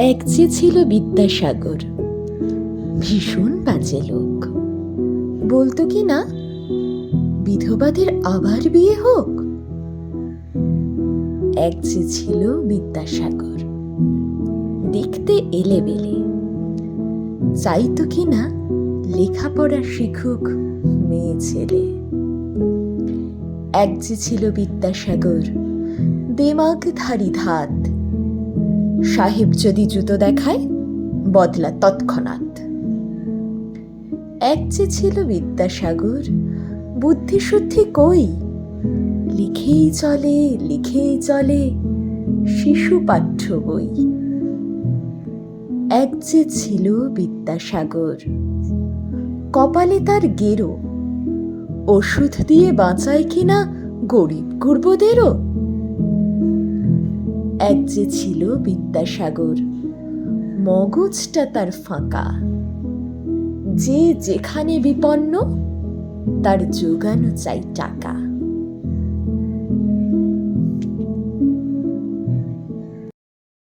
এক যে ছিল বিদ্যাসাগর। ভীষণ বাজে লোক। বলতো কি না, বিধবাদের আবার বিয়ে হোক? এক যে ছিল বিদ্যাসাগর। দেখতে এলে বেলে চাইতো কি না, লেখাপড়া শিখুক মেয়ে ছেলে। এক যে ছিল বিদ্যাসাগর, দেমাগ ধারি ধাত। সাহেব যদি জুতো দেখায়, বদলা তৎক্ষণাৎ। এক যে ছিল বিদ্যাসাগর বুদ্ধি শুদ্ধি কই? লিখেই চলে লিখেই চলে, শিশু পাঠ্য বই। এক যে ছিল বিদ্যাসাগর, কপালে তার গেরো, ওষুধ দিয়ে বাঁচায় কিনা গরিব গুর্বদেরও? এক যে ছিল বিদ্যাসাগর মগজটা তার ফাঁকা। যে যেখানে বিপন্ন তার যোগানো চাই টাকা।